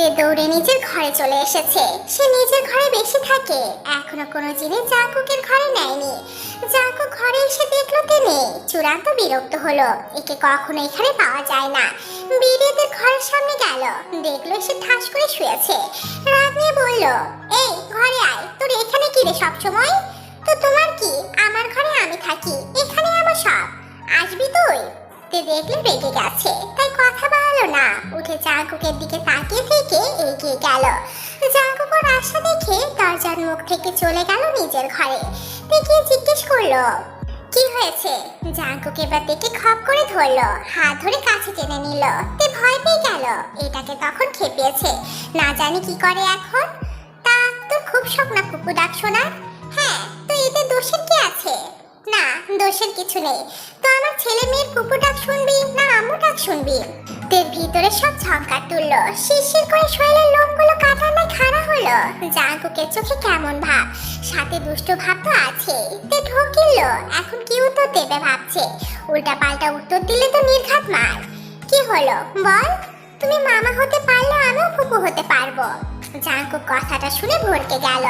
তে দৌড়ে নিজের ঘরে চলে এসেছে। সে নিজের ঘরে বেশি থাকে। এখনও কোনো জিনিস জাঙ্কুকের ঘরে নেয়নি। জাঙ্কুক ঘরে এসে দেখল তে নেই চূড়ান্ত বিরক্ত হলো। একে কখনো এখানে পাওয়া যায় না। বিড়িদের ঘরের সামনে গেল। দেখল সে ঠাস করে শুয়েছে। রাগ নিয়ে বলল, এই, ঘরে আয়। তোর এখানে কি রে সবসময়? তো তোমার কি? আমার ঘরে আমি থাকি। এখানে আমার সব। আসবি তুই? তে দেখলে রেগে গেছে। তাই কথা বাড়ালো না। উঠে জাঙ্কুকের দিকে তাকিয়ে থেকে এগিয়ে গেল। জাঙ্কুক আশা দেখে দরজার মুখ থেকে চলে গেল নিজের ঘরে। দেখে জিজ্ঞেস করল, কি হয়েছে? জাঙ্কুক এবার দেখে খপ করে ধরলো, হাত ধরে কাছে টেনে নিল। তে ভয় পেয়ে গেল, এটাকে তখন খেপিয়েছে। না জানি কি করে এখন। তা তোর খুব শখ না কুকু ডাক শোনা হ্যাঁ তো এতে দোষের কি আছে? না, দোষের কিছু নেই। তো আমার ছেলে মেয়ের কুকু ডাক শুনবি না আম্মু ডাক শুনবি? তের ভিতরে সব ঝঙ্কার তুললো। শিরশির করে শরীরের লোমগুলো কাটানায় খাড়া হলো। জাঙ্কুকের চোখে কেমন ভাব? সাথে দুষ্ট ভাব তো আছে। তে ঢোকিল। এখন কি উত্তর দেবে ভাবছে। উল্টা পাল্টা উত্তর দিলে তো নির্ঘাত মার। কি হলো? বল। তুমি মামা হতে পারলে আমিও ফুপু হতে পারব। জাঙ্কু কথাটা শুনে ভরকে গেল।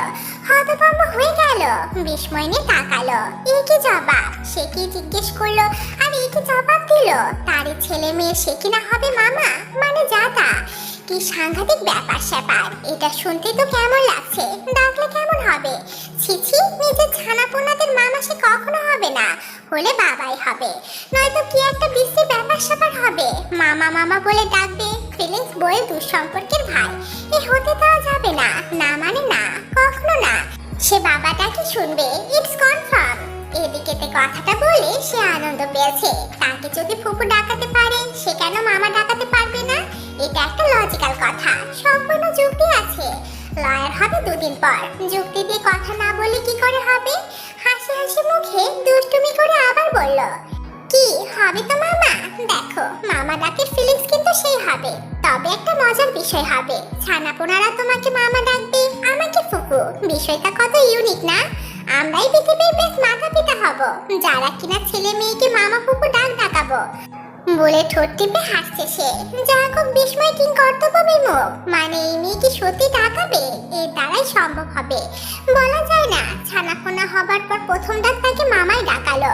হতভম্ব হয়ে গেল, বিস্ময় নিয়ে তাকালো। এ কি জবাব? সে কি জিজ্ঞেস করল? আর এ কি জবাব দিল? তারই ছেলে মেয়ে সে কি না হবে মামা? মানে যাতা কি সাংঘাতিক ব্যাপার স্যাপার। এটা শুনতে তো কেমন লাগছে? ডাকলে কেমন হবে? ছিছি নিজের ছানাপোনাদের মামা সে কখনো হবে না। হলে বাবাই হবে। নয়তো কি একটা বিশ্রী ব্যাপার স্যাপার হবে? মামা মামা বলে ডাকবে, ফিলিংস বয়ে দুঃসম্পর্কের ভাই। এ হতে দেওয়া যাবে না। না মানে না, কখনো না। সে বাবাটাকে শুনবে? ইটস কনফার্ম এদিকেতে কথাটা বলে সে আনন্দ পেয়েছে। তাকে যদি ফুপু ডাকাতে পারে, সে কেন মামা ডাকাতে পারবে না? এটা একটা লজিক্যাল কথা। সম্পূর্ণ যুক্তি আছে। লয়ার হবে দুদিন পর। যুক্তি দিয়ে কথা না বললে কি করে হবে? হাসি হাসি মুখে দুষ্টুমি করে আবার বলল কি হবে তো মামা? দেখো, মামা ডাকের ফিলিংস কিন্তু সেই হবে। তবে একটা মজার বিষয় হবে। ছানাপোনারা তোমাকে মামা ডাকবে? আমাকে ফুকু, বিষয়টা কত ইউনিক না? আমরাই পৃথিবীর বেশ মাথা পিতা হব। যারা কিনা ছেলে মেয়েকে মামা ফুকু ডাক ডাকাবো। বলে ঠোঁট টিপে হাসছে সে। যাকক বিস্ময় কিং কর্তব্য বিমুখ মানে এই মেয়ে কি সত্যি ডাকাবে এর দ্বারাই সম্ভব হবে। বলা যায় না, ছানাপোনা হবার পর প্রথম ডাক তাকে মামাই ডাকালো।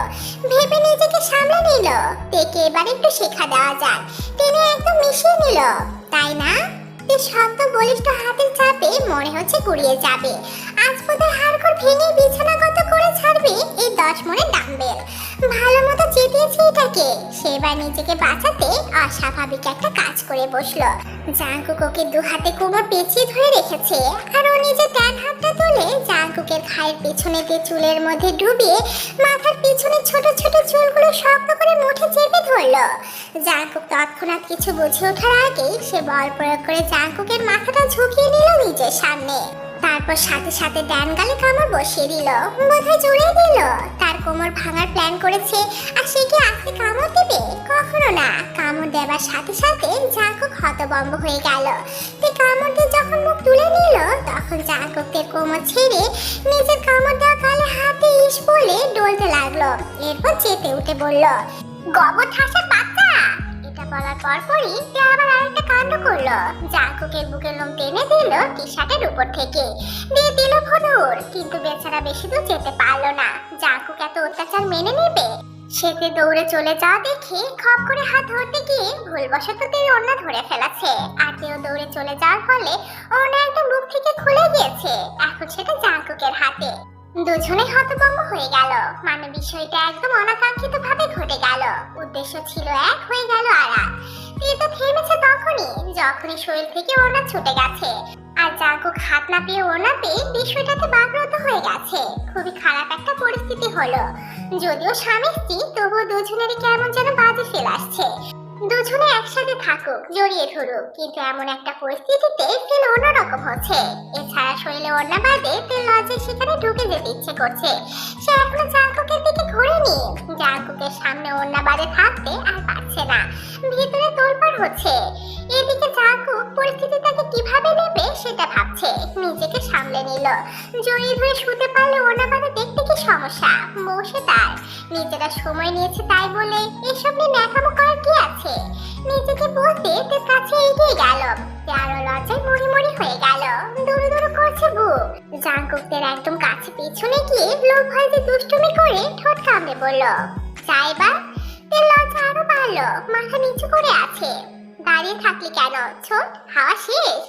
ভেবে নিজেকে সামলে নিল। তেকে এবার একটু শেখা দেওয়া যাক। টেনে একদম মিশিয়ে নিল। তাই না? শক্ত বলিষ্ঠ হাতের চাপে মনে হচ্ছে গুড়িয়ে যাবে। আজ বোধহয় হাড়গোড় ভেঙে বিছানাগত করে ছাড়বে, এই দশ মনের ডাম্বেল। ভালো মতো চেপিয়েছে এটাকে। সেবার নিজেকে বাঁচাতে অস্বাভাবিক একটা কাজ করে বসল। জাঙ্কুকোকে দু হাতে কোমর পেঁচিয়ে ধরে রেখেছে, আর ও নিজের ডান হাতটা তুলে জাঙ্কুকের খায়ের পেছনে দিয়ে চুলের মধ্যে ডুবিয়ে মাথার পিছনে ছোট ছোট চুলগুলো শক্ত করে মুঠে চেপে ধরলো। জাঙ্কুক তৎক্ষণাৎ কিছু বুঝে ওঠার আগেই সে বল প্রয়োগ করে জাঙ্কুকের মাথাটা ঝুঁকিয়ে নিল নিজের সামনে। তারপর সাথে সাথে ডান গালে কামড় বসিয়ে দিল। বোধহয় জুড়ে দিল। তার কোমর ভাঙার প্ল্যান করেছে, আর সে কি আজকে কামড় দেবে? কখনো না। কামড় দেবার সাথে সাথে জাঙ্কুক হতবম্ব হয়ে গেল। তে কামড় দিয়ে যখন মুখ তুলে নিল, তখন জাঙ্কুকের কোমর ছেড়ে নিজের কামড় দেওয়া গালে হাতে ইস বলে ডলতে লাগল। এরপর চেতে উঠে বলল, গবর ঠাসা এটা বলার পরপরই সে আবার আরেকটা কাণ্ড করল। জাঙ্কুকের বুকের লোম টেনে দিল টি উপর থেকে। দিয়ে দিল ভনুর কিন্তু বেচারা বেশি দূর যেতে পারল না। জাঙ্কুক এত অত্যাচার মেনে নেবে? সেতে দৌড়ে চলে যাওয়া দেখে খপ করে হাত ধরতে গিয়ে ভুলবশত তেই ওড়না ধরে ফেলেছে। আর তেও দৌড়ে চলে যাওয়ার ফলে ওড়না একটা মুখ থেকে খুলে গিয়েছে। এখন সেটা জাঙ্কুকের হাতে। দুজনে হতভম্ব হয়ে গেল। মানে বিষয়টা একদম অনাকাঙ্ক্ষিত ভাবে ঘটে গেল। উদ্দেশ্য ছিল এক, হয়ে গেল আর এটা থেমেছে তখনই, যখনই শরীর থেকে ওনা ছুটে গেছে। আর জাঙ্কুক হাত না পেয়ে ওনা পেয়ে বিষয়টাতে বাগ্রত হয়ে গেছে। খুবই খারাপ একটা পরিস্থিতি হলো। যদিও স্বামী স্ত্রী, তবুও দুজনেরই কেমন যেন বাজে ফেল আসছে। দুজনে একসাথে থাকুক জড়িয়ে ধরুক কিন্তু এমন একটা পরিস্থিতিতে ফিল অন্যরকম হচ্ছে। এছাড়া শরীরে অন্য বাদে ফিল লজ্জায় সেখানে ঢুকে যেতে ইচ্ছে করছে। সে এখনও জাঙ্কুকের দিকে ঘুরে ঘোরেনি। জাঙ্কুকের সামনে অন্য বাদে থাকতে আর পারছে না। ভিতরে তোলপাড় হচ্ছে। এদিকে জাঙ্কুক পরিস্থিতি তাকে কীভাবে নেবে সেটা ভাবছে। নিজেকে সামলে নিল। জড়িয়ে ধরে শুতে পারলে ওনা বাঁধা দেখতে কি সমস্যা? বসে তার। নিজেরা সময় নিয়েছে তাই বলে এসব নিয়ে ন্যাকামো করার কি আছে? নিজেকে বলতে তোর কাছে এগিয়ে গেল। আরও লজ্জায় মরি মরি হয়ে গেল। দৌড়ে দৌড়ে করছে বুক। জাঙ্কুকদের একদম কাছে পিছনে গিয়ে লোক ভয় যে দুষ্টুমি করে ঠোঁট কামড়ে বলল চাইবা তেল লজ্জা আরও বাড়লো। মাথা নিচু করে আছে। দাঁড়িয়ে থাকলি কেন? ছোট, হাওয়া শেষ।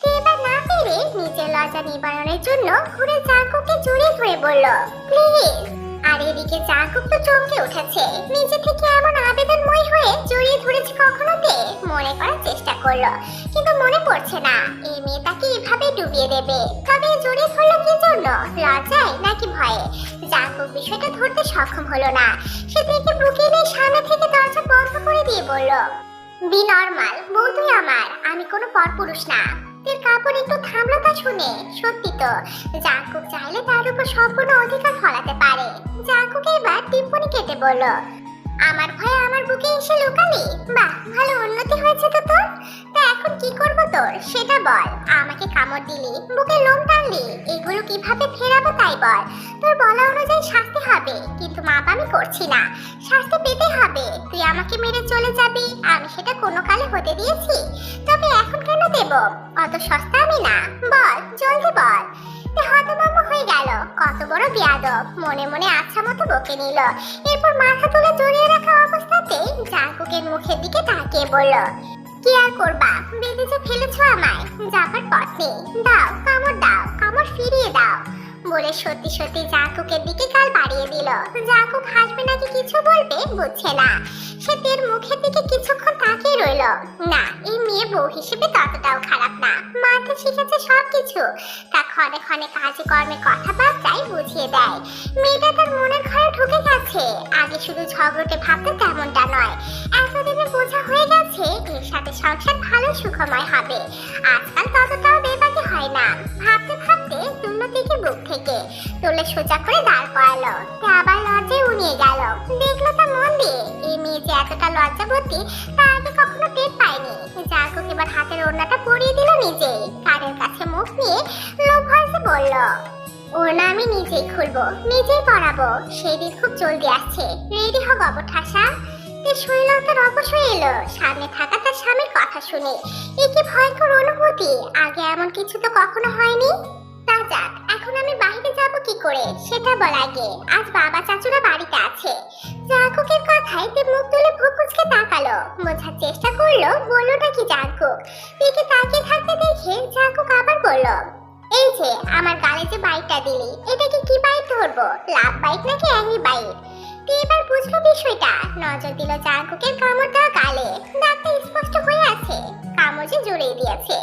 তুই এবার না পেরে নিজের লজ্জা নিবারণের জন্য ঘুরে চাকুকে জড়িয়ে ধরে বলল, প্লিজ। আর এদিকে চাকুক তো চমকে উঠেছে। নিজে থেকে এমন আবেদনময় হয়ে জড়িয়ে ধরেছে কখনোতে মনে করার চেষ্টা করল, কিন্তু মনে পড়ছে না। এই মেয়েটাকে এভাবে ডুবিয়ে দেবে। তবে জড়িয়ে ধরলো কি জন্য? লজ্জায় নাকি ভয়ে? জাকুক বিষয়টা ধরতে সক্ষম হলো না। সে থেকে বুকে নিয়ে সামনে থেকে দরজা বন্ধ করে দিয়ে বলল বি নর্মাল বৌদ্ধই আমার, আমি কোনো পরপুরুষ না। তোর কাপড় একটু থামলো তা শুনে, সত্যি তো। জাকুক চাইলে তার উপর সম্পূর্ণ অধিকার ফলাতে পারে। জাকুক এবার টিপ্পনি কেটে বলল আমার ভয়ে আমার বুকে এসে লুকালি? বাহ, ভালো উন্নতি হয়েছে তো তোর? তা এখন কি করব তোর? সেটা বল। আমাকে কামড় দিলি, বুকে লোম টানলি, এগুলো কীভাবে ফেরাবো তাই বল। তোর বলা অনুযায়ী শাস্তি হবে, কিন্তু মাপ আমি করছি না। শাস্তি পেতে হবে। তুই আমাকে মেরে চলে যাবি। আমি সেটা কোনো কালে হতে দিয়েছি। তবে এখন কেন দেব? অত সস্তা আমি না। বল, জলদি বল। তে হতভম্ব হয়ে গেল। কত বড় বিয়াদব। মনে মনে আচ্ছা মতো বকে নিল। এরপর মাথা তুলে জড়িয়ে রাখা অবস্থাতে জাকুকের মুখের দিকে তাকিয়ে বলল, কি আর করবা? বেঁধে যে ফেলেছো আমায়। যাবার পথ দাও, কামড় দাও, কামড় ফিরিয়ে দাও। বলে সত্যি সত্যি জাকুকের দিকে কাল বাড়িয়ে দিল। জাকুক হাসবে নাকি কিছু বলবে বুঝছে না। সে তের মুখের দিকে কিছুক্ষণ তাকিয়ে রইল। না, এই মেয়ে বউ হিসেবে ততটাও খারাপ না। মাকে শিখেছে সবকিছু। তা ক্ষণে ক্ষণে কাজে কর্মে কথাবার্তায় বুঝিয়ে দেয়। মেয়েটা তার মনের ঘরে ঢুকে গেছে। আগে শুধু ঝগড়টে ভাবতে তেমনটা নয়। এতদিনে বোঝা হয়ে গেছে, এর সাথে সংসার ভালো সুখময় হবে। আজকাল ততটাও বেবাকি হয় না। ভাবতে ভাবতে তুলল দিকে বুক থেকে তুলে সোজা করে দাঁড় করালো। আবার লজ্জায় উনিয়ে গেল। দেখল তা মন দিয়ে। এই মেয়ে যে এতটা লজ্জাবতী, তা আগে কখনো টের পায়নি। জাগুক এবার হাতের ওড়নাটা পরিয়ে দিল নিজে। কানের কাছে মুখ নিয়ে লোভ ভয়েসে বলল, ওড়না আমি নিজেই খুলবো, নিজেই পরাবো। সেই দিন খুব জলদি আসছে। রেডি হ গবর ঠাসা শৈলতার অবশ্যই এলো। সামনে থাকা তার স্বামীর কথা শুনে। এ কি ভয়ঙ্কর অনুভূতি। আগে এমন কিছু তো কখনো হয়নি। যাক, এখন আমি বাইরে যাব কি করে? সেটা বল আগে। আজ বাবা চাচুরা বাড়িতে আছে। জাকুকের কথায় তে মুখ তুলে ভুকুচকে তাকালো, বোঝার চেষ্টা করল, বললোটা কি জাকুক পিকে তাকিয়ে থাকতে দেখে জাকুক আবার বলল, এই যে, আমার গালে যে বাইকটা দিলি, এটাকে কি বাইক ধরবো? লাভ বাইক নাকি অ্যাংরি বাইক এবার বুঝলো বিষয়টা? নজর দিল জাকুকের কামড় দেওয়া গালে। দাঁতটা স্পষ্ট হয়ে আছে। কামড় যে জড়িয়ে দিয়েছে।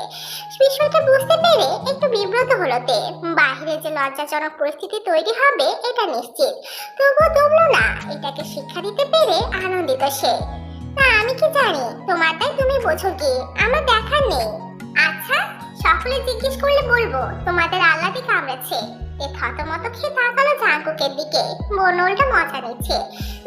বিষয়টা বুঝতে পেরে একটু বিব্রত হলো তে। বাহিরে যে লজ্জাজনক পরিস্থিতি তৈরি হবে, এটা নিশ্চিত। তবুও দমলো না। এটাকে শিক্ষা দিতে পেরে আনন্দিত সে। না, আমি কি জানি? তোমার তাই তুমি বোঝো কি? আমার দেখার নেই। আচ্ছা সকলে জিজ্ঞেস করলে বলব, তোমাদের আল্লাদি কামড়েছে। এ থতমত খেয়ে তাকালো জাঙ্কুকের দিকে। বনলটা মজা নিচ্ছে।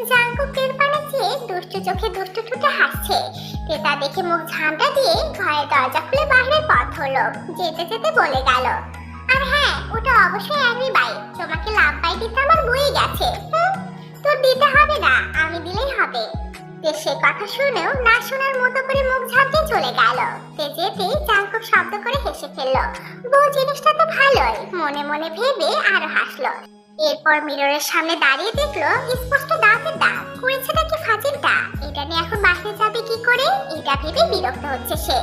জাঙ্কুক টের পানে চেয়ে দুষ্টু চোখে দুষ্টু ঠুটে হাসছে। ক্রেতা দেখে মুখ ঝামটা দিয়ে ঘরের দরজা খুলে বাইরের পথ হলো যেতে যেতে বলে গেল, আর হ্যাঁ ওটা অবশ্যই অ্যাগ্রি বাই তোমাকে লাভ বাই দিতে আমার বয়ে গেছে। তোর দিতে হবে না, আমি দিলেই হবে। সে কথা শুনেও না শোনার মতো করে মুখ ঝাঁকিয়ে চলে গেল। তে যেতে চাঙ্কুক শব্দ করে হেসে ফেলল, বউ, জিনিসটা তো ভালোই। মনে মনে ভেবে আরও হাসলো। এরপর মিররের সামনে দাঁড়িয়ে দেখল, স্পষ্ট দাঁতের দাগ। করেছেটা কি ফাজিলটা এটা নিয়ে এখন বাসে যাবে কি করে? এটা ভেবে বিরক্ত হচ্ছে সে।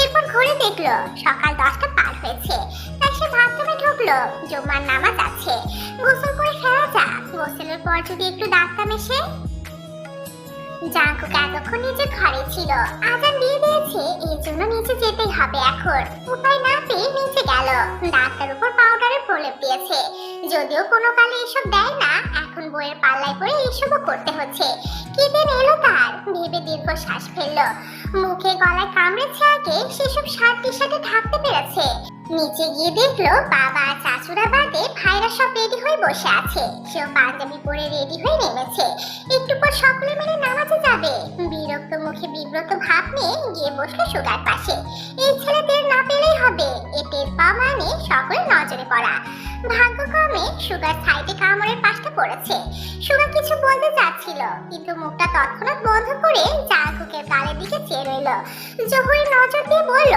এরপর ঘুরে দেখল, সকাল দশটা পার হয়েছে। তাই সে বাথরুমে ঢুকলো, জুম্মার নামাজ আছে। গোসল করে ফেরা যাক। গোসলের পর যদি একটু দাঁতটা মেশে জাঙ্কুক এতক্ষণ নিজের ঘরে ছিল আজান দিয়ে দিয়েছে এই জন্য নিচে যেতেই হবে এখন। উপায় না পেয়ে নিচে গেল। ডাক্তার উপর পাউডারের প্রলেপ দিয়েছে। যদিও কোনো কালে এসব দেয় না, এখন বইয়ের পাল্লায় পরে এসবও করতে হচ্ছে। কি দিন এলো তার? ভেবে দীর্ঘ শ্বাস ফেলল। মুখে গলায় কামড়েছে আগে, সেসব শার্ট টি শার্টে ঢাকতে পেরেছে। নিচে গিয়ে দেখল বাবা আর চাচুরা বাদে ভাইরা সব রেডি হয়ে বসে আছে। সেও পাঞ্জাবি পরে রেডি হয়ে নেমেছে। একটু পর সকলে মিলে নামাজে যাবে। বিরক্ত মুখে বিব্রত ভাব নিয়ে গিয়ে বসল সুগার পাশে। এই ছেলেদের না পেলেই হবে। এ টের পাওয়া মানে সকলে নজরে পড়া। করা ভাগ্যক্রমে সুগার সাইডে কামড়ের পাশটা পড়েছে। সুগার কিছু বলতে চাচ্ছিল, কিন্তু মুখটা তৎক্ষণাৎ বন্ধ করে জাঙ্কুকের গালের দিকে চেয়ে রইল। জহুরি নজর দিয়ে বলল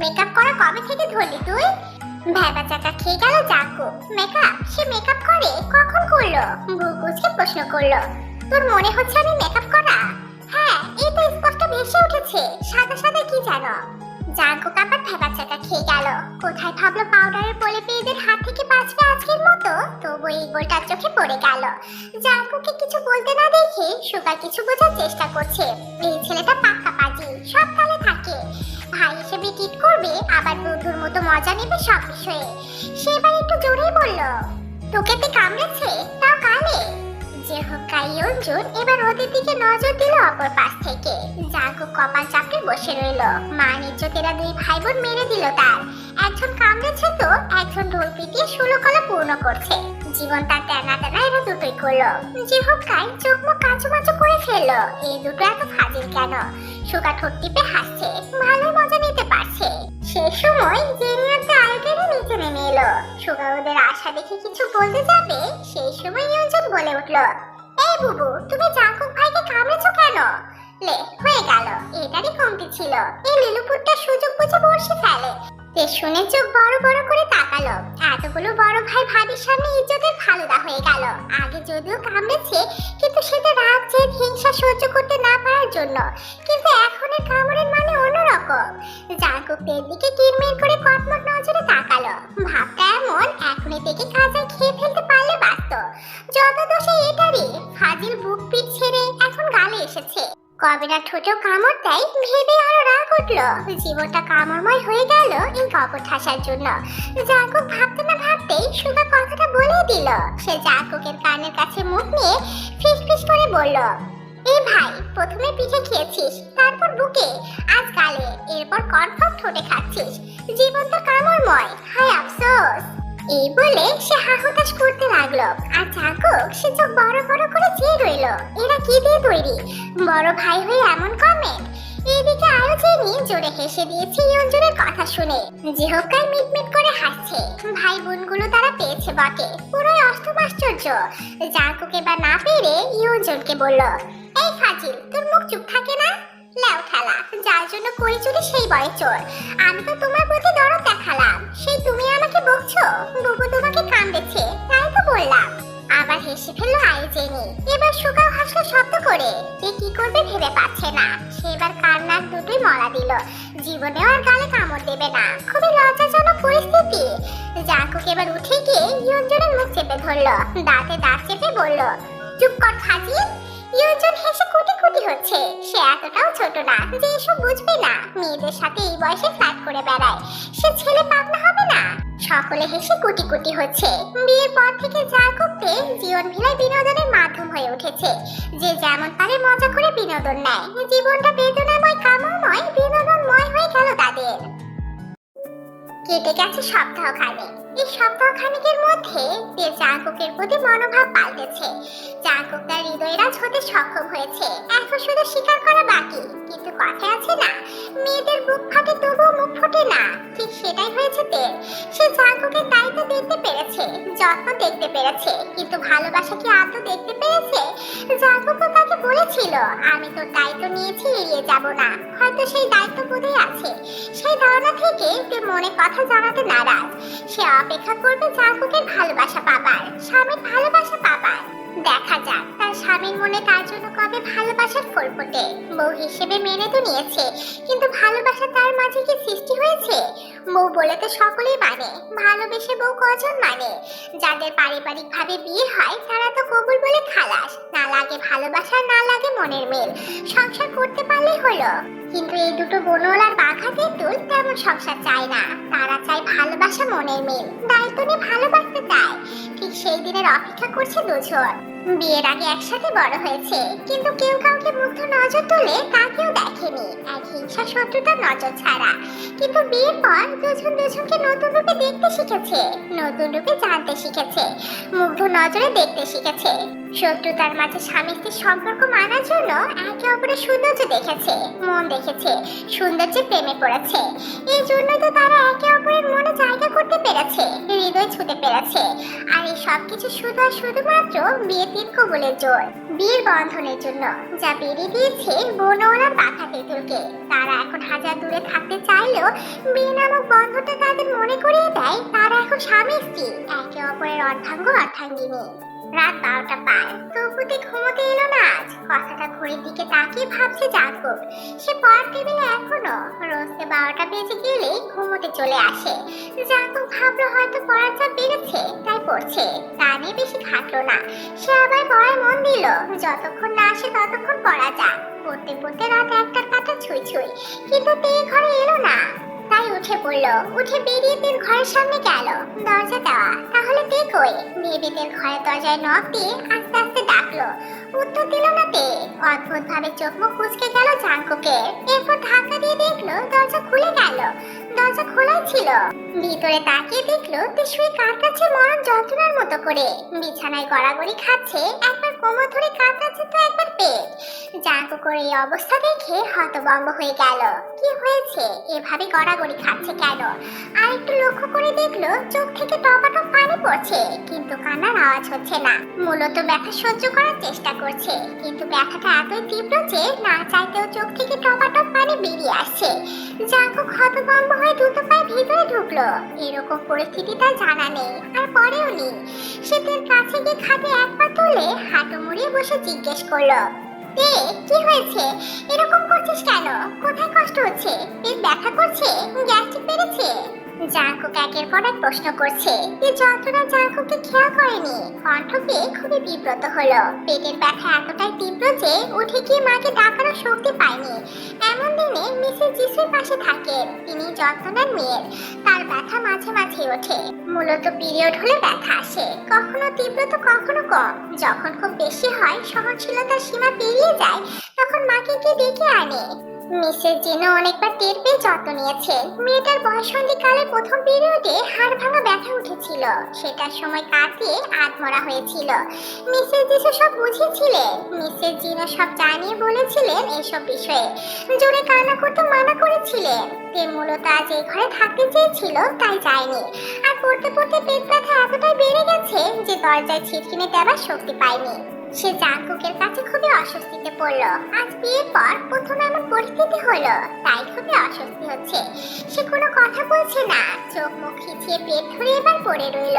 মেকআপ করা কবে থেকে ধরলি তুই? ভেবা চাকা খেয়ে গেল জাঙ্কু মেকআপ সে মেকআপ করে? কখন করল? বুকুচকে প্রশ্ন করল। তোর মনে হচ্ছে আমি মেকআপ করা? হ্যাঁ এই তো স্পষ্ট ভেসে উঠেছে। সাদা সাদা কি জানো? জাঙ্কু কাপড় ভেবা চাকা খেয়ে গেল। কোথায় ভাবলো পাউডারের বলে পেয়েদের হাত থেকে বাঁচবে আজকের মতো? তবু এই গোলটার চোখে পড়ে গেল। জাঙ্কুকে কিছু বলতে না দেখে সুগা কিছু বোঝার চেষ্টা করছে। এই ছেলেটা পাক্কা মজা নেবে সব বিষয়ে। সে এবার একটু জোরেই বলল, তোকে তে কামড়েছে? তাও কালে যে হোক কাইয়ঞ্জন এবার ওদের দিকে নজর দিল অপর পাশ থেকে। জাগো কপাল চাপড়ে বসে রইল। মা নির্যতেরা দুই ভাই বোন মেরে দিল তার। একজন কামড়েছে তো, একজন ঢোল পিটিয়ে ষোলো কলা পূর্ণ করছে। জীবন তার টানা টানা এরা দুটোই করল। যে হোক কাই চোখ মুখ কাঁচু মাচু করে ফেলল। এই দুটো এত ফাজিল কেন? সুগা ঠোঁট টিপে হাসছে। ভালোই মজা নিতে পারছে। সে সময় জেনিয়ারটা আয়োগেরও নিচে নেমে এলো। সুগা ওদের আশা দেখে কিছু বলতে যাবে, সেই সময় ইয়ঞ্জন বলে উঠল এই বুবু, তুমি জাঙ্কুক ভাইকে কামড়েছো কেন? লে, হয়ে গেল, এটারই কমতি ছিল। এই লিলুপুরটা সুযোগ বুঝে বসে ফেলে। শুনে চোখ বড় বড় করে তাকালো। এতগুলো বড় ভাই ভাবির সামনে ইজ্জতের ফালুদা হয়ে গেল। আগে যদিও কামড়েছে, কিন্তু সেটা রাগ হিংসা সহ্য করতে না পারার জন্য। কিন্তু এখনের কামড়ের মানে অন্যরকম জাঙ্কুকের দিকে কিরমির করে কটমট নজরে তাকালো। ভাবটা এমন, এখনই থেকে কাজায় খেয়ে ফেলতে পারলে বাঁচত। যত দোষে এটারই, ফাজিল বুক পিট ছেড়ে এখন গালে এসেছে। কবে না ঠোঁটেও কামড় দেয়, ভেবে আরও রাগ উঠল। জীবনটা কামড়ময় হয়ে গেল এই কপর ঠাসার জন্য। জাকুক ভাবতে না ভাবতেই সুগা কথাটা বলে দিল। সে জাকুকের কানের কাছে মুখ নিয়ে ফিস ফিস করে বলল এই ভাই, প্রথমে পিঠে খেয়েছিস, তারপর বুকে, আজ গালে, এরপর কনফার্ম ঠোঁটে খাচ্ছিস। জীবন তো কামড়ময়, হায় আফসোস। এই বলে সে হাহুতাশ করতে লাগল, আর জাকুক সে চোখ বড় বড় করে চেয়ে রইল, এরা কি দিয়ে তৈরি? বড় ভাই হয়ে এমন কমেন্ট এইদিকে আরও জেনি জোরে হেসে দিয়েছে ইয়ঞ্জনের কথা শুনে। জিহকাই মিটমিট করে হাসছে, ভাই বোনগুলো তারা পেয়েছে বটে। পুরোই অষ্টম জাকুক এবার না পেরে ইয়ঞ্জনকে বলল, এই ফাজিল, তোর মুখ চুপ থাকে না? লেও খেলা যার জন্য করি চুরি সেই বয় চোর। আমি তো তোমার প্রতি দরদ দেখালাম। সেই তুমি আমাকে বকছো? বুবু তোমাকে কামড়েছে, তাই তো বললাম। আবার হেসে ফেলল আয়োজেনি এবার সুগাও হাসলো শব্দ করে। যে কি করবে ভেবে পাচ্ছে না। সে এবার কার নাক দুটোই মলা দিল। জীবনেও আর গালে কামড় দেবে না। খুবই লজ্জাজনক পরিস্থিতি। জাকুক এবার উঠে গিয়ে ইয়ঞ্জনের মুখ চেপে ধরলো। দাঁতে দাঁত চেপে বলল, চুপ কর ফাজিল ইয়ঞ্জন হেসে কুটি কুটি হচ্ছে। সে এতটাও ছোট না যে এসব বুঝবে না। মেয়েদের সাথে এই বয়সে ফ্ল্যাট করে বেড়ায়। সে ছেলে হবে না সকলে হেসে কুটি কুটি হচ্ছে। বিয়ের পর থেকে যা করতে জীবন ভিলায় বিনোদনের মাধ্যম হয়ে উঠেছে। যে যেমন পারে মজা করে বিনোদন নেয়। জীবনটা বেদনাময় কামময় বিনোদনময় হয়ে গেল তাদের। কেটে গেছে সপ্তাহ খানেক এই সপ্তাহ খানেকের মধ্যে যে জাঙ্কুকের প্রতি মনোভাব পাল্টেছে। জাঙ্কুক তার হৃদয়রাজ হতে সক্ষম হয়েছে। এখন শুধু স্বীকার করা বাকি। কিন্তু কথা আছে না, মেয়েদের বুক ফাটে তবুও মুখ ফোটে না। ঠিক সেটাই হয়েছে তে। সে জাঙ্কুকের দায়িত্ব দেখতে পেরেছে, যত্ন দেখতে পেরেছে। কিন্তু ভালোবাসা কি আদৌ দেখতে পেরেছে জাঙ্কুক তো তাকে বলেছিল, আমি তোর দায়িত্ব নিয়েছি, এড়িয়ে যাব না। হয়তো সেই দায়িত্ব বোধই আছে। সেই ধারণা থেকে তে মনে কথা জানাতে নারাজ। সে অপেক্ষা করবে জাঙ্কুকের ভালোবাসা পাবার, স্বামীর ভালোবাসা পাবার। দেখা যাক, তার স্বামীর মনে তার জন্য কবে ভালোবাসার ফুল ফোটে বউ হিসেবে মেনে তো নিয়েছে, কিন্তু ভালোবাসা তার মাঝে কি সৃষ্টি হয়েছে? বউ বলে তো সকলেই মানে ভালোবেসে বউ কজন মানে? যাদের পারিবারিক ভাবে বিয়ে হয়, তারা তো কবুল বলে খালাস, না লাগে ভালোবাসা, না লাগে মনের মেল। সংসার করতে পারলেই হলো। কিন্তু এই দুটো বনওয়ালার বাঘা তেঁতুল তেমন সংসার চায় না। তারা চায় ভালোবাসা মনের মিল। দায়িত্ব নিয়ে ভালোবাসতে চায়। ঠিক সেই দিনের অপেক্ষা করছে দুজন। বিয়ের আগে একসাথে বড় হয়েছে। কিন্তু কেউ কাউকে মুগ্ধ নজর তুলে তা কেউ দেখেনি। এক হিংসা শত্রুতার নজর ছাড়া। কিন্তু বিয়ের পর দুজন দুজনকে নতুন রূপে দেখতে শিখেছে। নতুন রূপে জানতে শিখেছে। মুগ্ধ নজরে দেখতে শিখেছে। শত্রুতার মাঝে স্বামী স্ত্রীর সম্পর্ক মানার জন্য একে অপরের সৌন্দর্য দেখেছে। মন দেখেছে সৌন্দর্যে প্রেমে পড়েছে। এই জন্য তো তারা একে অপরের মনে জায়গা করতে পেরেছে, হৃদয় ছুতে পেরেছে। আর এই সব কিছু শুধু আর শুধুমাত্র বিয়ে তীর কবলের জোর, বিয়ের বন্ধনের জন্য, যা বেরিয়ে দিয়েছে বনওয়ালা পাখা তেঁতুলকে। তারা এখন হাজার দূরে থাকতে চাইলেও বিয়ে নামক বন্ধনটা তাদের মনে করিয়ে দেয়, তারা এখন স্বামী স্ত্রী, একে অপরের অর্ধাঙ্গ অর্ধাঙ্গিনী রাত বারোটা পার। তবুতে ঘুমোতে এলো না আজ। কথাটা ঘড়ির দিকে তাকিয়ে ভাবছে জাগব সে পড়ার টেবিলে এখনও রোজতে বারোটা বেজে গেলে ঘুমোতে চলে আসে। জাগব ভাবলো হয়তো পড়ার চাপ বেড়েছে, তাই পড়ছে। তা নিয়ে বেশি খাটলো না। সে আবার পড়ায় মন দিল, যতক্ষণ না আসে ততক্ষণ পড়া যাক। পড়তে পড়তে রাত একটার কাটা ছুঁই ছুঁই। কিন্তু তে ঘরে এলো না। তাই উঠে পড়ল। উঠে বেরিয়ে তের ঘরের সামনে গেল। দরজা দেওয়া। তাহলে তে কই? ঘরের দরজায় নখ দিয়ে আস্তে আস্তে ডাকলো। উত্তর দিল না তে অদ্ভুত ভাবে চোখ মুখ কুচকে গেল জাঙ্কুকে। এরপর ধাক্কা দিয়ে দেখল দরজা খুলে গেল। দরজা খোলাই ছিল। ভিতরে তাকিয়ে দেখল তে শুয়ে কাতরাচ্ছে মরণ যন্ত্রণার মতো করে। বিছানায় গড়াগড়ি খাচ্ছে একবার কোমর ধরে কাতরাচ্ছে তো একবার পেট জাঙ্কু করে এই অবস্থা দেখে হতভম্ব হয়ে গেল। কি হয়েছে? এভাবে গড়াগড়ি খাচ্ছে কেন? আর একটু লক্ষ্য করে দেখল, চোখ থেকে টপাটপ পানি পড়ছে, কিন্তু কান্নার আওয়াজ হচ্ছে না। মূলত ব্যথা সহ্য করার চেষ্টা করছে, কিন্তু ব্যথাটা এতই তীব্র যে না চাইতেও চোখ থেকে টপাটপ পানি বেরিয়ে আসছে। জাঙ্কু হতভম্ব হয়ে দ্রুত পায়ে ভিতরে ঢুকলো। এরকম পরিস্থিতি তার জানা নেই, আর পরেও নেই। সে তের কাছে গিয়ে খাটে এক পা তুলে হাঁটু মুড়িয়ে বসে জিজ্ঞেস করল, তে, কি হয়েছে? এরকম করছিস কেন? কোথায় কষ্ট হচ্ছে? পেট ব্যথা করছে? গ্যাস্ট্রিক বেড়েছে? জাঙ্কু একের পর এক প্রশ্ন করছে। এই যন্ত্রণা জাঙ্কুকে খেয়াল করেনি। কণ্ঠ পেয়ে খুবই বিব্রত হলো। পেটের ব্যথা এতটাই তীব্র যে উঠে গিয়ে মাকে ডাকারও শক্তি পায়নি। এমন দিনে মিসেস যিশুর পাশে থাকেন তিনি যন্ত্রণার মেয়ের। তার ব্যথা মাঝে মাঝে ওঠে। মূলত পিরিয়ড হলে ব্যথা আসে। কখনো তীব্র তো কখনো কম। যখন খুব বেশি হয়, সহনশীলতার সীমা পেরিয়ে যায়, তখন মাকে গিয়ে ডেকে আনে। মিসেস জিনো অনেকবার টের পেয়ে যত্ন নিয়েছে। মেয়েটার বয়সন্ধিকালে প্রথম পিরিয়ডে হাড় ভাঙা ব্যথা উঠেছিল। সেটার সময় কাটিয়ে আধমরা হয়েছিল। মিসেস জিসু সব বুঝিয়েছিলেন। মিসেস জিনো সব জানিয়ে বলেছিলেন এসব বিষয়ে। জোরে কান্না করতে মানা করেছিলেন। তে মূলত আজ এই ঘরে থাকতে চেয়েছিল, তাই যায়নি। আর পড়তে পড়তে পেট ব্যথা এতটাই বেড়ে গেছে যে দরজায় ছিটকিনে দেওয়ার শক্তি পায়নি। সে জাঙ্কুকের কাছে খুবই অস্বস্তিতে পড়ল। আজ বিয়ের পর প্রথম এমন পরিস্থিতি হলো, তাই খুবই অস্বস্তি হচ্ছে। সে কোনো কথা বলছে না, চোখ মুখ খিচিয়ে পেট ধরে এবার পড়ে রইল।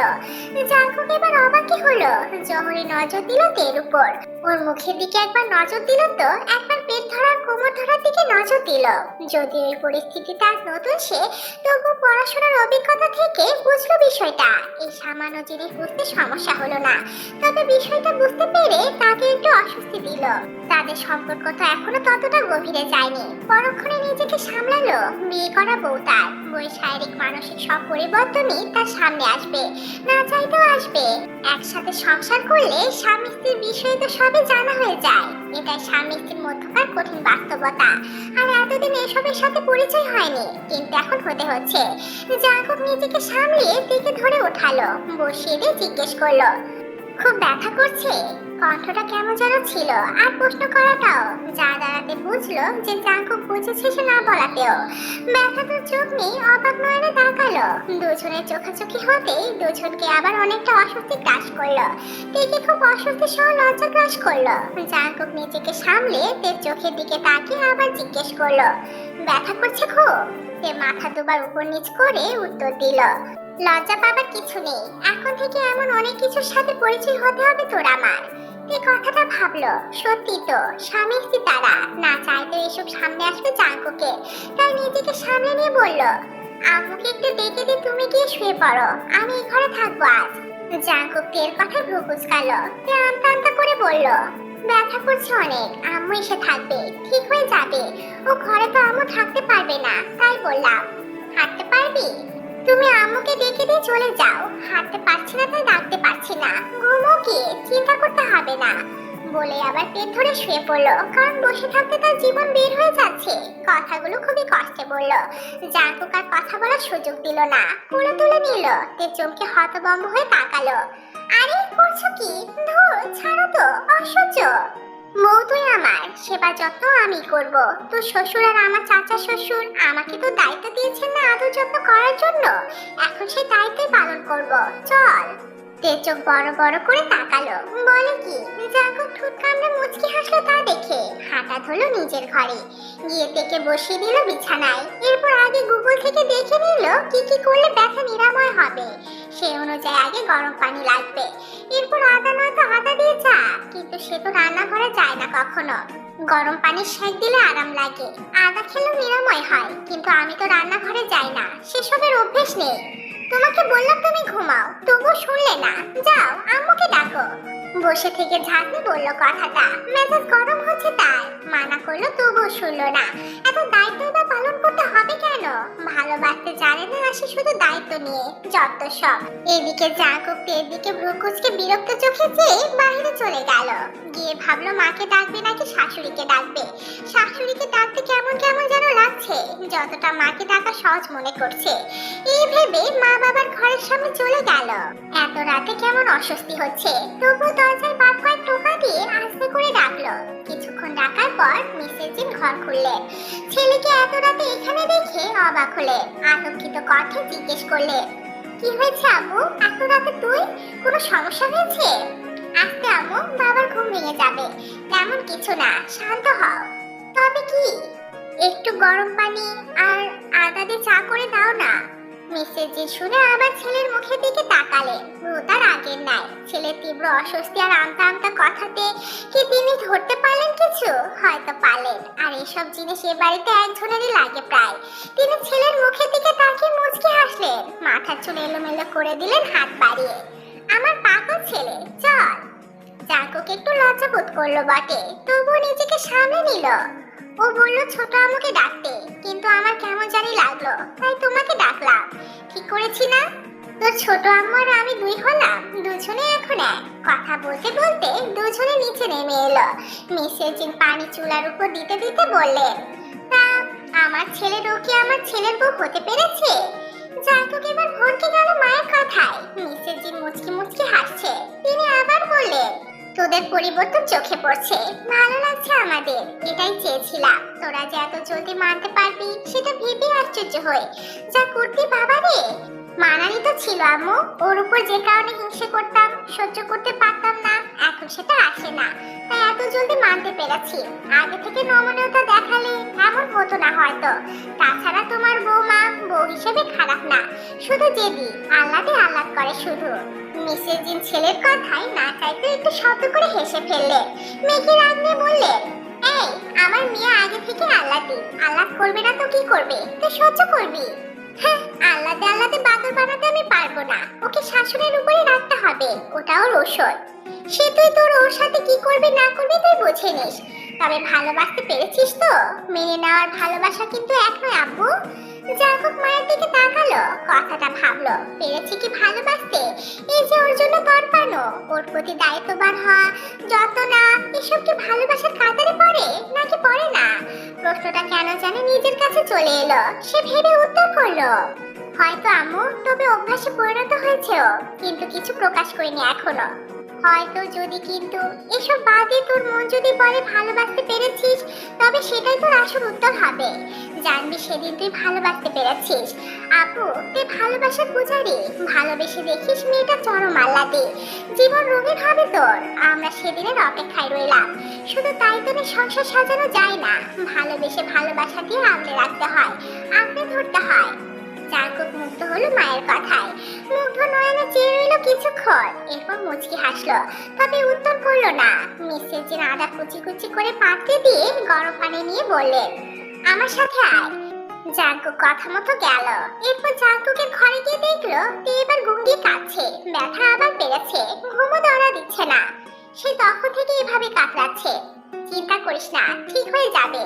জাঙ্কুক এবার অবাকই হলো, জহরি নজর দিল তের উপর। ওর মুখের দিকে একবার নজর দিল তো, একবার পেট ধরার কোমর ধরার দিকে নজর দিল। যদি এই পরিস্থিতি তার নতুন সে, তবু পড়াশোনার অভিজ্ঞতা থেকে বুঝলো বিষয়টা। এই সামান্য জিনিস বুঝতে সমস্যা হলো না। তবে বিষয়টা বুঝতে পেরে তাকে একটু অস্বস্তি দিল। তাদের সম্পর্ক তো এখনও ততটা গভীরে যায়নি। পরক্ষণে নিজেকে সামলালো বিয়ে করা বউ তার। বই শারীরিক, মানসিক সব পরিবর্তনই তার সামনে আসবে। না চাইতেও আসবে। একসাথে সংসার করলে স্বামী স্ত্রীর বিষয়ে তো সবই জানা হয়ে যায়। এটাই স্বামী স্ত্রীর মধ্যকার কঠিন বাস্তবতা। আর এতদিন এসবের সাথে পরিচয় হয়নি। কিন্তু এখন হতে হচ্ছে। জাগব নিজেকে সামলিয়ে দিকে ধরে ওঠালো। বসিয়ে দিয়ে জিজ্ঞেস করল খুব ব্যথা করছে। কণ্ঠটা কেমন যেন ছিল, আর প্রশ্ন করাটাও। যা দাঁড়াতে বুঝলো যে জাঙ্কুক বুঝেছে সে না বলাতেও। ব্যথা তো চোখ নেই, অবাক নয়নে তাকালো। দুজনের চোখাচোখি হতেই দুজনকে আবার অনেকটা অস্বস্তি গ্রাস করল। দেখে খুব অস্বস্তি সহ লজ্জা গ্রাস করল। জাঙ্কুক নিজেকে সামলে তের চোখের দিকে তাকিয়ে আবার জিজ্ঞেস করল, ব্যথা করছে খুব? সে মাথা দুবার উপর নিচ করে উত্তর দিল লজ্জা পাবার কিছু নেই। এখন থেকে এমন অনেক কিছুর সাথে পরিচয় হতে হবে তোর আমার। এই কথাটা ভাবলো। সত্যি তো, স্বামী স্ত্রী তারা। না চাইতে এসব সামনে আসবে জাঙ্কুকে তাই নিজেকে সামনে নিয়ে বলল, আম্মুকে একটু ডেকে দিয়ে তুমি গিয়ে শুয়ে পড়ো। আমি এই ঘরে থাকব আজ। জাঙ্কুক তের কথা ভ্রু কুচকালো। তে আমতা আমতা করে বলল, ব্যথা করছে অনেক। আম্মু এসে থাকবে। ঠিক হয়ে যাবে। ও ঘরে তো আম্মু থাকতে পারবে না। তাই বললাম হাঁটতে পারবি? তুমি আম্মুকে ডেকে দিয়ে চলে যাও। হাঁটতে পারছি না তাই ডাকতে পারছি না। ঘুমো কি চিন্তা করতে হবে না। বলে আবার পেট ধরে শুয়ে পড়ল। কারণ বসে থাকতে তার জীবন বের হয়ে যাচ্ছে। কথাগুলো খুবই কষ্টে বলল। জাঙ্কুক আর কথা বলার সুযোগ দিল না। কোলে তুলে নিল। তে চমকে হতবম্ব হয়ে তাকালো। আরে, করছ কি? ধুর, ছাড়ো তো, অসহ্য। বউ আমার, সেবা যত্ন আমি করব। তোর শ্বশুর আর আমার চাচা শ্বশুর, আমাকে তো দায়িত্ব দিয়েছেন না আদর যত্ন করার জন্য। এখন সেই দায়িত্বই পালন করব। চল। তে চোখ বড় বড় করে তাকালো। বলে কি, জাগো, ঠোঁট কামড়ে মুচকি হাসলো তা দেখে। হাঁটা ধরলো নিজের ঘরে। গিয়ে থেকে বসিয়ে দিল বিছানায়। এরপর আগে গুগল থেকে দেখে নিল কি কি করলে ব্যথা নিরাময় হবে। সে অনুযায়ী আগে গরম পানি লাগবে। এরপর আদা নয়তো আদা দিয়ে চা, কিন্তু সে তো রান্না করা যায় না কখনো। গরম পানির সেঁক দিলে আরাম লাগে। আদা খেলেও নিরাময় হয়, কিন্তু আমি তো রান্না ঘরে যাই না। সেসবের অভ্যেস নেই। তোমাকে বললাম তুমি ঘুমাও তবু শুনলে না। যাও, আম্মুকে ডাকো। বসে থেকে ঝাঁকনি বলল কথাটা। মেজাজ গরম হচ্ছে তার মানা করল, তবুও শুনলো না। এত দায়িত্ব বা পালন করতে হবে কেন? ভালোবাসতে জানে না আসে শুধু দায়িত্ব নিয়ে, যত সব। এদিকে জাঁকুক এদিকে ভ্রুকুচকে বিরক্ত চোখে চেয়ে বাইরে চলে গেল। গিয়ে ভাবলো, মাকে ডাকবে নাকি শাশুড়িকে ডাকবে? শাশুড়িকে ডাকতে কেমন কেমন যেন লাগছে। যতটা মাকে ডাকা সহজ মনে করছে। এই ভেবে মা বাবার ঘরের সামনে চলে গেল। এত রাতে কেমন অস্বস্তি হচ্ছে। তবু দরজায় বাপ কয়েক টোকা দিয়ে আস্তে করে ডাকলো। কিছুক্ষণ ডাকার পর মিসেস জিন ঘর খুললেন। ছেলেকে এত রাতে এখানে দেখে অবাক হলে আতঙ্কিত কণ্ঠে জিজ্ঞেস করলে কি হয়েছে আম্মু? এত রাতে তুই? কোনো সমস্যা হয়েছে? আস্তে আম্মু, বাবার ঘুম ভেঙে যাবে। তেমন কিছু না, শান্ত হও। তবে কি? একটু গরম পানি আর আদা দিয়ে চা করে দাও না। মিসেস শুনে আবার ছেলের মুখের দিকে তাকালেন তার আগের নাই ছেলের তীব্র অস্বস্তি আর আমতা আমতা কথাতে কি তিনি ধরতে পারলেন কিছু? হয়তো পারলেন। আর এসব জিনিস এ বাড়িতে একজনেরই লাগে প্রায়। তিনি ছেলের মুখের দিকে তাকিয়ে মুচকি হাসলেন। মাথা চুল এলোমেলো করে দিলেন হাত বাড়িয়ে। আমার পাগল ছেলে, চল। জাঙ্কুক একটু লজ্জা বোধ করল বটে, তবুও নিজেকে সামনে নিল। ও বলল, ছোট আমাকে ডাকতে। কিন্তু আমার কেমন জানি লাগল, তাই তোমাকে ডাকলাম। ঠিক করেছি না? তোর ছোট আম্মু আর আমি দুই হলাম, দুজনে এখন এক। কথা বলতে বলতে দুজনে নিচে নেমে এলো। মিসেস জিন পানি চুলার উপর দিতে দিতে বললেন তা, আমার ছেলেরও কি আমার ছেলের বউ হতে পেরেছে? জাতক এবার ভরকে গেল মায়ের কথায়। মিসেস জিন মুচকি মুচকি হাসছে। তিনি আবার বললেন তোদের পরিবর্তন চোখে পড়ছে। ভালো লাগছে আমাদের, এটাই চেয়েছিলাম। তোরা যে এত জলদি মানতে পারবি, সেটা ভেবে আশ্চর্য হয়ে। যা করতি বাবা রে। মানানি তো ছিল আম্মু, ওর উপর যে কারণে হিংসে করতাম, সহ্য করতে পারতাম না, এখন সেটা আসে না। তাই এত জলদি মানতে পেরেছি। আগে থেকে নমনীয়তা দেখালে এমন হতো না হয়তো। তাছাড়া তোমার বৌমা বউ হিসেবে খারাপ না। শুধু জেদি আল্লাদে আল্লাদ করে শুধু। মিসেস জিন ছেলের কথায় না চাইতে একটু শব্দ করে হেসে ফেললে। মেয়েকে রাগ নিয়ে বললেন এই, আমার মেয়ে আগে থেকে আল্লাদি। আল্লাদ করবে না তো কি করবে? তুই সহ্য করবি? হ্যাঁ আল্লাদে আল্লাদে বাদর বানাতে আমি পারব না। ওকে শাশুড়ের উপরে রাখতে হবে। ওটা ওর ঔষধ। সে তুই তোর ওর সাথে কি করবে না করবে তুই বুঝে নিস। তবে ভালোবাসতে পেরেছিস তো? মেনে নেওয়ার ভালোবাসা কিন্তু এক নয়, আব্বু। জাগক মায়ের দিকে তাকালো, কথাটা ভাবলো, পেরেছে কি ভালোবাসতে? এই যে ওর জন্য তরপানো ওর প্রতি দায়িত্ববান হওয়া যত না এসব কি ভালোবাসার কাতারে পড়ে, নাকি পড়ে না? প্রশ্নটা কেন জানে নিজের কাছে চলে এলো, সে ভেবে উত্তর করল, হয়তো আম্মু, তবে অভ্যাসে পরিণত হয়েছে ও কিন্তু কিছু প্রকাশ করিনি এখনও। হয়তো যদি কিন্তু এসব বাদে তোর মন যদি বলে ভালোবাসতে পেরেছিস, তবে সেটাই তোর আসল উত্তর হবে। জানবি সেদিন তুই ভালোবাসতে পেরেছিস। আপু, তুই ভালোবাসার পূজারি। ভালোবেসে দেখিস মেয়েটা চরম আল্লাদে জীবন রঙিন হবে তোর। আমরা সেদিনের অপেক্ষায় রইলাম। শুধু তাই তোর সংসার সাজানো যায় না। ভালোবেসে ভালোবাসা দিয়ে আগলে রাখতে হয়, আগলে ধরতে হয়। জাঙ্কুক মুগ্ধ হলো মায়ের কথায়। মুগ্ধ নয়নে চেয়ে রইল কিছুক্ষণ, এরপর মুচকি হাসলো। তবে উত্তর করল না। মিসেস জিন আদা কুচি কুচি করে পাততে দিয়ে গরম পানি নিয়ে বললেন, আমার সাথে আয়। জাঙ্কুক কথা মতো গেল। এরপর জাঙ্কুকের ঘরে গিয়ে দেখল এবার ঘুম দিয়ে কাঁদছে। ব্যথা আবার বেড়েছে। ঘুমও ধরা দিচ্ছে না। সে তখন থেকে এভাবে কাতরাচ্ছে। চিন্তা করিস না, ঠিক হয়ে যাবে।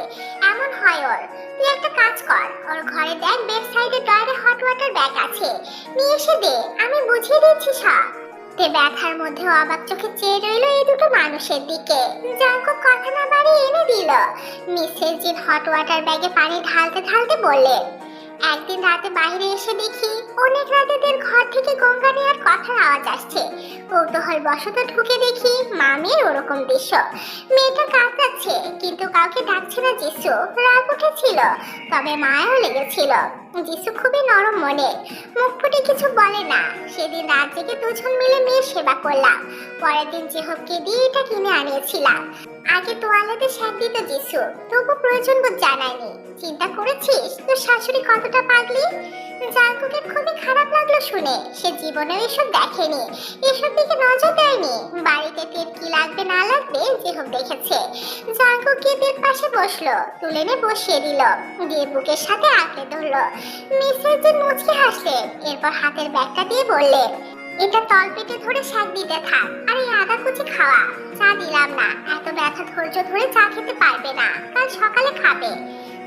এমন হয় ওর। তুই একটা কাজ কর, ওর ঘরে দেখ বেড সাইডে ড্রয়ারে হট ওয়াটার ব্যাগ আছে। নিয়ে এসে দে, আমি বুঝিয়ে দিচ্ছি সব তে ব্যথার মধ্যে অবাক চোখে চেয়ে রইল এই দুটো মানুষের দিকে। জাঙ্কুক কথা না বাড়িয়ে এনে দিল। মিসেস জিন হট ওয়াটার ব্যাগে পানি ঢালতে ঢালতে বললেন একদিন রাতে বাইরে এসে দেখি অনেক রাতে তার ঘর থেকে গঙ্গা নেওয়ার কথার আওয়াজ আসছে। কৌতূহল বশত ঢুকে দেখি মামির ওরকম দৃশ্য। মেয়েটা কাঁদছে, কিন্তু কাউকে ডাকছে না যিশু রাগ উঠেছিল তবে মায়াও লেগেছিল। যিশু খুবই নরম মনে। মুখ ফুটে কিছু বলে না। সেদিন রাত জেগে দুজন মিলে মেয়ের সেবা করলাম। পরের দিন জেহবকে দিয়ে এটা কিনে আনিয়েছিলাম। আগে তোয়ালেতে শ্যাক দিত যিশু, তবু প্রয়োজন বোধ জানায়নি। চিন্তা করেছিস? তোর শাশুড়ি কতটা পাগলি? জাঙ্কুকের খুবই খারাপ লাগল শুনে। সে জীবনেও এসব দেখেনি। এসব দিকে নজর দেয়নি। বাড়িতে তেল কি লাগবে না লাগবে যেসব দেখেছে। জাঙ্কুক গিয়ে পাশে বসল, তুলে এনে বসিয়ে দিল। দিয়ে বুকের সাথে আঁকড়ে ধরলো। মিসেস যে মুচকি হাসলেন এরপর হাতের ব্যাগটা দিয়ে বললেন এটা তল পেটে ধরে শাক দিতে থাক আর এই আদা কুচি খাওয়া। চা দিলাম না। এত ব্যথা ধৈর্য ধরে চা খেতে পারবে না। কাল সকালে খাবে।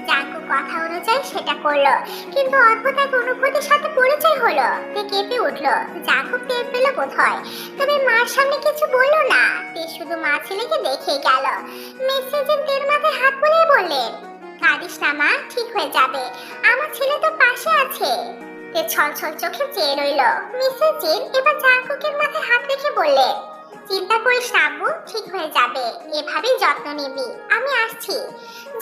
জাঙ্কু কথা অনুযায়ী সেটা করল। কিন্তু অদ্ভুত এক অনুভূতির সাথে পরিচয় হলো। তে কেঁপে উঠল। জাঙ্কু টের পেল বোধ হয় তবে মার সামনে কিছু বলল না। তে শুধু মা ছেলেকে দেখেই গেল। মেসেজের তের মাথায় হাত বুলিয়ে বললেন, কাঁদিস না মা, ঠিক হয়ে যাবে। আমার ছেলে তো পাশে আছে। ছল ছল চোখে চেয়ে রইল। মিসেস জিন এবার জাঙ্কুকের মাথায় হাত রেখে বললেন চিন্তা করিস না আব্বু, ঠিক হয়ে যাবে। এভাবেই যত্ন নিবি। আমি আসছি।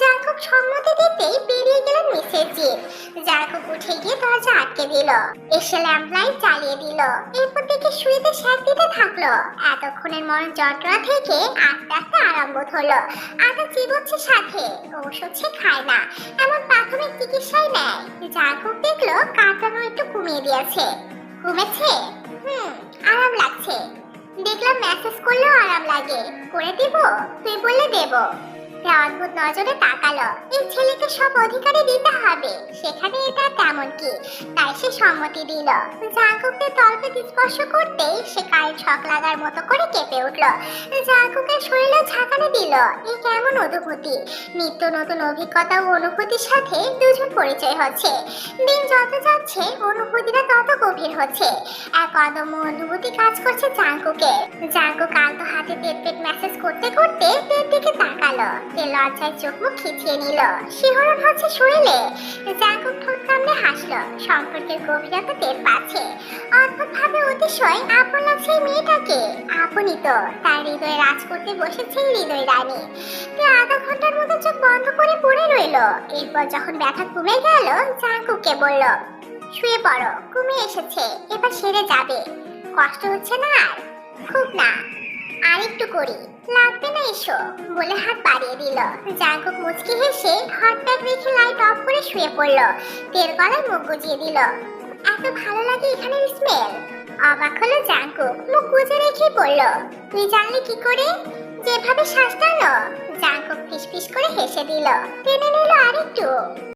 জাঙ্কুক সম্মতি দিতেই বেরিয়ে গেলেন মিসেস জিন জাঙ্কুক উঠে গিয়ে দরজা আটকে দিল। এসে ল্যাম্প লাইট জ্বালিয়ে দিল। এরপর দেখে শুয়েতে শ্যাক দিতে থাকল। এতক্ষণের মরণ যন্ত্রণা থেকে আস্তে আস্তে আরাম বোধ হলো। আটা চিবোচ্ছে সাথে ঔষধ সে খায় না। এমন প্রাথমিক চিকিৎসাই নেয়। জাঙ্কুক দেখল কাঁটানো একটু কমিয়ে দিয়েছে। কমেছে হুম, আরাম লাগছে। দেখলাম মেসেজ করলেও আরাম লাগে। করে দেব? তুই বললে দেব। অদ্ভুত নজরে তাকালো। এই ছেলেকে সব অধিকারই দিতে হবে। সেখানে এটা তেমন কি? তাই সে সম্মতি দিল। জাঙ্কুককে তলপে স্পর্শ করতেই সে কাল ছক লাগার মতো করে কেঁপে উঠল। জাঙ্কুকের শরীরে ঝাঁকানি দিল। এই কেমন অনুভূতি? নিত্য নতুন অভিজ্ঞতা ও অনুভূতির সাথে দুজন পরিচয় হচ্ছে। দিন যত যাচ্ছে, অনুভূতিটা তত গভীর হচ্ছে। এক অদম্য অনুভূতি কাজ করছে জাঙ্কুকে জাঙ্কু কালতো হাতে পেট পেট মেসেজ করতে করতে তাকালো তে লজ্জায় চোখ মুখ খিচিয়ে নিল। শিহরণ হচ্ছে শরীরে জাঙ্কুক ঠোঁট কামড়ে হাসলো। সম্পর্কের গভীরতা টের পাচ্ছে। অদ্ভুত ভাবে অতিশয় আপন লাগছে মেয়েটাকে। আপনই তো তার হৃদয়ে রাজ করতে বসেছে হৃদয় রানী। তে আধা ঘণ্টার মতো চোখ বন্ধ করে পড়ে রইল। এরপর যখন ব্যথা কমে গেল জাঙ্কুককে বলল, শুয়ে পড়ো, ঘুমে এসেছে, এবার সেরে যাবে। কষ্ট হচ্ছে না আর? খুব না আর একটু করি। লাগবে না এসো। বলে হাত বাড়িয়ে দিল। জাঙ্কুক মুচকি হেসে হট ব্যাগ লাইট অফ করে শুয়ে পড়ল। তেল গলায় মুখ গুজিয়ে দিল। এত ভালো লাগে এখানের স্মেল। অবাক হলো জাঙ্কুক মুখ গুজে রেখে পড়ল তুই জানলি কি করে? যেভাবে শ্বাস টানো জাঙ্কুক ফিস ফিস করে হেসে দিল। টেনে নিল আরেকটু।